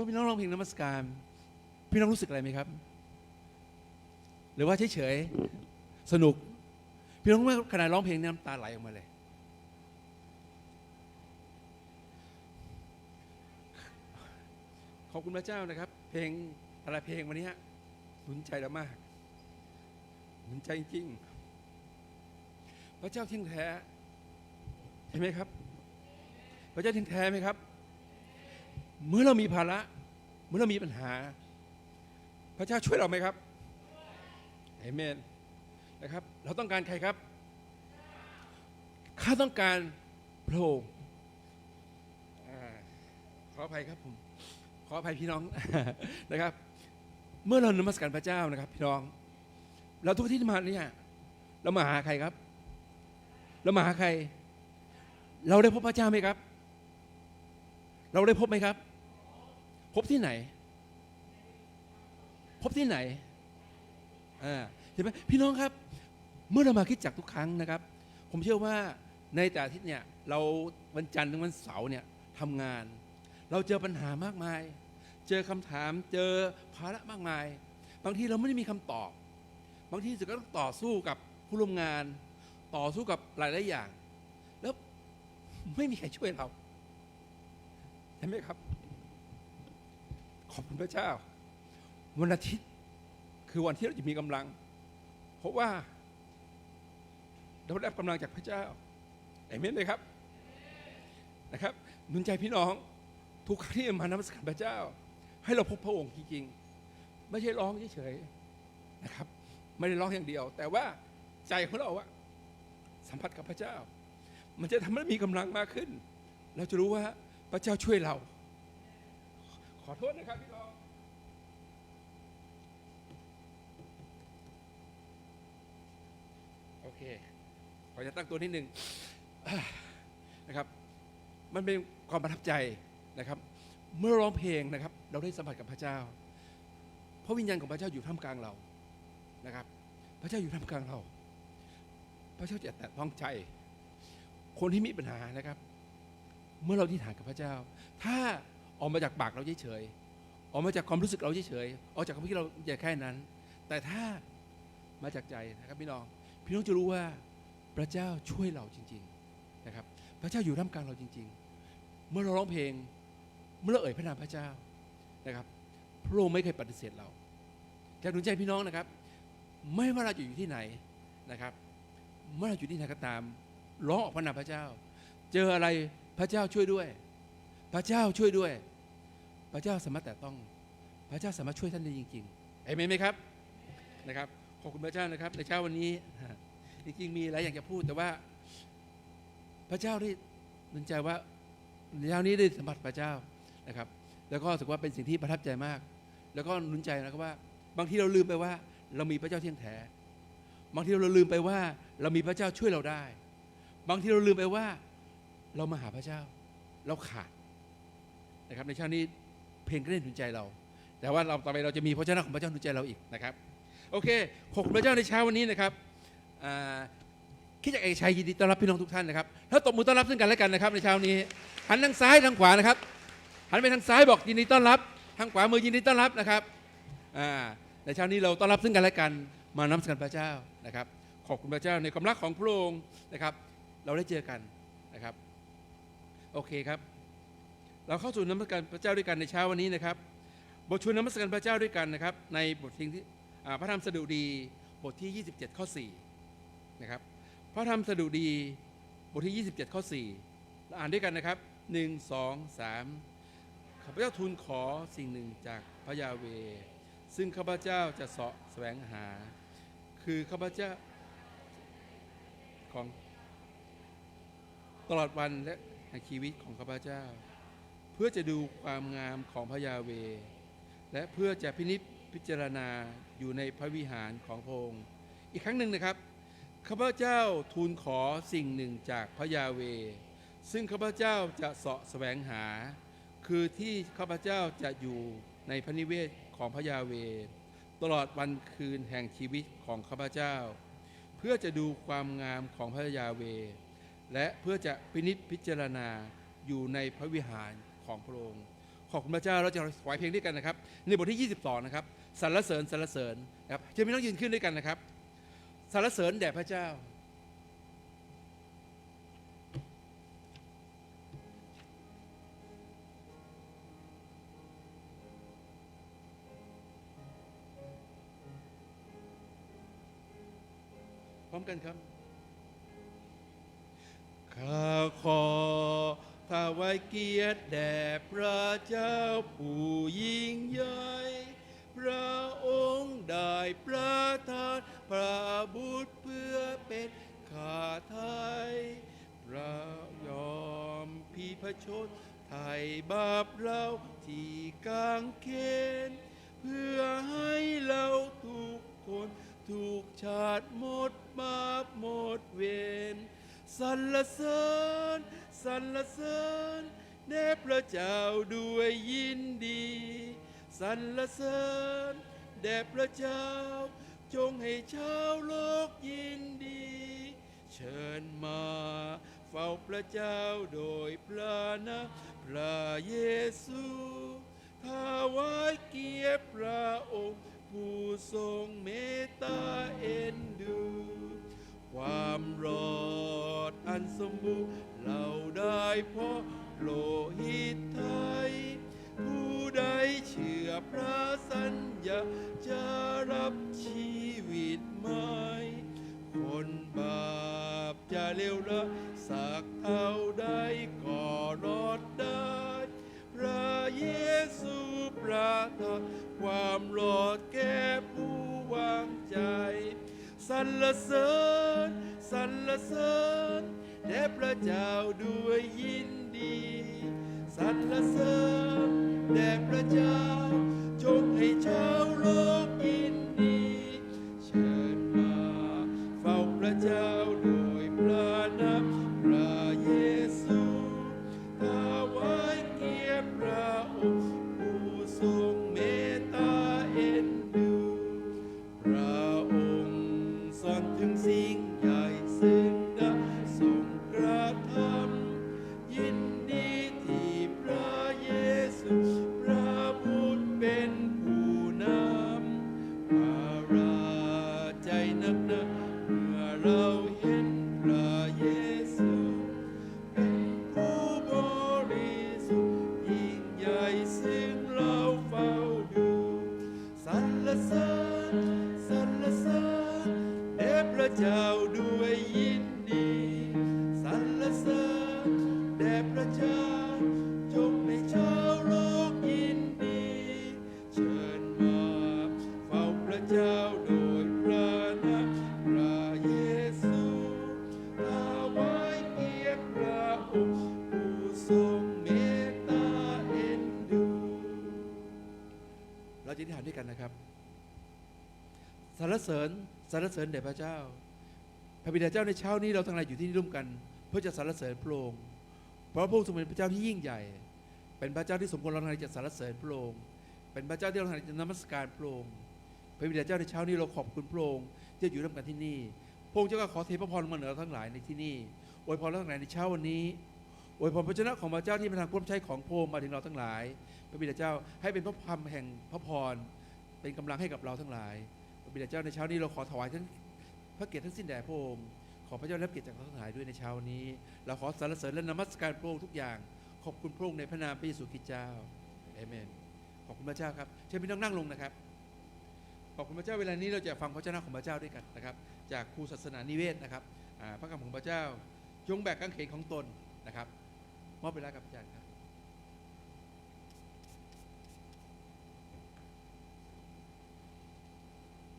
มื่อพี่น้องร้องเพลงนมัสการ พี่น้องรู้สึกอะไรไหมครับ หรือว่าเฉยๆสนุก พี่น้องเมื่อขณะร้องเพลงน้ำตาไหลออกมาเลย ขอบคุณพระเจ้านะครับ เพลงอะไรเพลงวันนี้ฮะหนุนใจเรามากหนุนใจจริงพระเจ้าที่ยงแท้ใช่ไหมครับ พระเจ้าที่ยงแท้ไหมครับ เมื่อเรามีภาระ เมื่อเรามีปัญหา พระเจ้าช่วยเราไหมครับเอเมนนะครับ เราต้องการใครครับ ข้าต้องการพระองค์ขออภัยครับผม ขออภัยพี่น้องนะครับ เมื่อเรานมัสการพระเจ้านะครับ พี่น้อง เราทุกที่มาเนี่ยเรามาหาใครครับ เรามาหาใคร เราได้พบพระเจ้าไหมครับ เราได้พบไหมครับ บที่ไหน พบที่ไหนอ่าเห็นไหมพี่น้องครับ เมื่อเรามาคิดจักทุกครั้งนะครับ ผมเชื่อว่าในแต่อาทิตย์เนี่ยเราวันจันทร์ถึงวันเสาร์เนี่ยทำงาน เราเจอปัญหามากมาย เจอคำถามเจอภาระมากมาย บางทีเราไม่ได้มีคำตอบ บางทีเราก็ต้องต่อสู้กับผู้ร่วมงาน ต่อสู้กับหลายหลายอย่าง แล้วไม่มีใครช่วยเราใช่ไหมครับ ขอบคุณพระเจ้า วันอาทิตย์คือวันที่เราจะมีกำลัง เพราะว่าเราได้รับกำลังจากพระเจ้าเอเมนเลยครับนะครับหนุนใจพี่น้องทุกครั้งที่มานมัสการพระเจ้า ให้เราพบพระองค์จริงๆ ไม่ใช่ร้องเฉยๆนะครับ ไม่ได้ร้องอย่างเดียว แต่ว่าใจของเราอะสัมผัสกับพระเจ้า มันจะทำให้มีกำลังมากขึ้น เราจะรู้ว่าพระเจ้าช่วยเรา อโทษนะครับพี่น้องโอเค ขอจะตั้งตัวนิดหนึ่งนะครับ มันเป็นความประทับใจนะครับ เมื่อร้องเพลงนะครับ เราได้สัมผัสกับพระเจ้าพระวิญญาณของพระเจ้าอยู่ท่ามกลางเรานะครับ พระเจ้าอยู่ท่ามกลางเรา พระเจ้าจะแตะต้องใจ คนที่มีปัญหานะครับ เมื่อเราที่ฐานกับพระเจ้า ถ้า ออกมาจากปากเราเฉยๆออกมาจากความรู้สึกเราเฉยๆออกจากความคิดเราอย่าแค่นั้น แต่ถ้ามาจากใจนะครับพี่น้อง พี่น้องจะรู้ว่าพระเจ้าช่วยเราจริง ๆนะครับ พระเจ้าอยู่ท่ามกลางเราจริง ๆ เมื่อเราร้องเพลง เมื่อเราเอ่ยพระนามพระเจ้านะครับ พระองค์ไม่เคยปฏิเสธเราจะหนุนใจพี่น้องนะครับ ไม่ว่าเราจะอยู่ที่ไหนนะครับ เมื่อเราอยู่ที่ไหนก็ตามร้องออกพระนามพระเจ้า เจออะไรพระเจ้าช่วยด้วย พระเจ้าช่วยด้วย พระเจ้าสามารถแต่ต้อง พระเจ้าสามารถช่วยท่านได้จริงๆเอเมนไหมครับนะครับขอบคุณพระเจ้านะครับ ในเช้าวันนี้จริงๆมีหลายอย่างจะพูดแต่ว่า พระเจ้าได้หนุนใจว่าในเช้านี้ได้สัมผัสพระเจ้านะครับ แล้วก็รู้สึกว่าเป็นสิ่งที่ประทับใจมาก แล้วก็หนุนใจนะครับว่า บางทีเราลืมไปว่า เรามีพระเจ้าเที่ยงแท้บางทีเราลืมไปว่า เรามีพระเจ้าช่วยเราได้ บางทีเราลืมไปว่า เรามาหาพระเจ้า เราขาด นะครับในเช้านี้เพลงก็ได้หนุนใจเรา แต่ว่าเราต่อไปเราจะมีพระเจ้าของพระเจ้าหนุนใจเราอีกนะครับโอเคขอบคุณพระเจ้าในเช้าวันนี้นะครับคิดจากเอกชัยยินดีต้อนรับพี่น้องทุกท่านนะครับแล้วตบมือต้อนรับซึ่งกันและกันนะครับในเช้านี้หันทางซ้ายทางขวานะครับหันไปทางซ้ายบอกยินดีต้อนรับ ทางขวามือยินดีต้อนรับนะครับในเช้านี้เราต้อนรับซึ่งกันและกันมานมัสการพระเจ้านะครับ ขอบคุณพระเจ้าในความรักของพระองค์นะครับ เราได้เจอกันนะครับ โอเคครับ เราเข้าสู่นมัสการพระเจ้าด้วยกันในเช้าวันนี้นะครับ บทชวนนมัสการพระเจ้าด้วยกันนะครับ ในบทเพลงที่พระธรรมสดุดีบทที่ 27 ข้อ4นะครับพระธรรมสดุดีบทที่ 27 ข้อ4เราอ่านด้วยกันนะครับ 1 2 3ข้าพเจ้าทูลขอสิ่งหนึ่งจากพระยาเว ซึ่งข้าพเจ้าจะเสาะแสวงหา คือข้าพเจ้าของตลอดวันและในชีวิตของข้าพเจ้า พื่อจะดูความงามของพระยาเว และเพื่อจะพินิจพิจารณาอยู่ในพระวิหารของพระองค์ อีกครั้งหนึ่งนะครับข้าพเจ้าทูลขอสิ่งหนึ่งจากพระยาเว ซึ่งข้าพเจ้าจะเสาะแสวงหา คือที่ข้าพเจ้าจะอยู่ในพระนิเวศของพระยาเว ตลอดวันคืนแห่งชีวิตของข้าพเจ้า เพื่อจะดูความงามของพระยาเว และเพื่อจะพินิจพิจารณาอยู่ในพระวิหาร ของพระองค์ ขอบคุณพระเจ้าเราจะถวายเพลงด้วยกันนะครับ ในบทที่ 22 นะครับสรรเสริญสรรเสริญนะครับจะมีต้องยืนขึ้นด้วยกันนะครับสรรเสริญแด่พระเจ้าพร้อมกันครับข้าขอ ถวายเกียรติแด่พระเจ้าผู้ยิ่งใหญ่พระองค์ได้ประทานพระบุตรเพื่อเป็นข้าไทย พระยอมพิพชนไทยบาปเราที่กางเขนเพื่อให้เราทุกคนถูกชาติหมดบาปหมดเวร สรรเสริญสรรเสริญแด่พระเจ้าด้วยยินดีสรรเสริญแด่พระเจ้า จงให้ชาวโลกยินดี เชิญมาเฝ้าพระเจ้าโดยพระนะพระเยซูถวายเกียรติพระองค์ ผู้ทรงเมตตาเอ็นดู ความรอดอันสมบูรณ์เราได้เพราะโลหิตไทย ผู้ใดเชื่อพระสัญญาจะรับชีวิตใหม่คนบาปจะเลวร้ายสักเท่าใดก็รอดได้ พระเยซูประทานความรอดแก่ สรรเสริญสรรเสริญแด่พระเจ้าด้วยยินดีสรรเสริญแด่พระเจ้าจงให้ชาวโลกยินดี เชิญมาเฝ้าพระเจ้า ระเจ้าด้วยยินดีสรรเสริญแด่พระเจ้าจงให้ชาวโลกยินดี เชิญมาเฝ้าพระเจ้าโดยพระนามพระเยซูถวายเกียรติพระองค์ผู้ทรงเมตตาเอ็นดู เราจะอธิษฐานด้วยกันนะครับสรรเสริญสรรเสริญแด่พระเจ้า พระบิดาเจ้าในเช้านี้เราทั้งหลายอยู่ที่นี่ร่วมกัน เพื่อจะสรรเสริญพระองค์เพราะพระองค์ทรงเป็นพระเจ้าที่ยิ่งใหญ่ เป็นพระเจ้าที่สมควรเราทั้งหลายจะสรรเสริญพระองค์เป็นพระเจ้าที่เราทั้งหลายจะนมัสการพระองค์พระบิดาเจ้าในเช้านี้เราขอบคุณพระองค์ที่อยู่ร่วมกันที่นี่พระองค์เจ้าก็ขอเทพระพรมาเหนือเราทั้งหลายในที่นี่อวยพรเราทั้งหลายในเช้าวันนี้อวยพรพระเจ้าของพระเจ้าที่เป็นทางความใช้ของพระองค์มาถึงเราทั้งหลาย พระบิดาเจ้าให้เป็นพระพรแห่งพระพรเป็นกำลังให้กับเราทั้งหลาย พระบิดาเจ้าในเช้านี้เราขอถวายทั้ง พระเกียรติทั้งสิ้นแด่พระองค์ขอพระเจ้ารับเกียรติจากทั้งหลายด้วยในเช้านี้ เราขอสรรเสริญและนมัสการพระองค์ทุกอย่าง ขอบคุณพระองค์ในพระนามพระเยซูคริสต์เจ้าเอเมน ขอบคุณพระเจ้าครับเชิญพี่น้องนั่งลงนะครับ ขอบคุณพระเจ้าเวลานี้เราจะฟังพระเจ้าของพระเจ้าด้วยกันนะครับ จากครูศาสนานิเวศนะครับพระคำของพระเจ้าจงแบกกางเขนของตนนะครับมอบเวลากับอาจารย์ครับ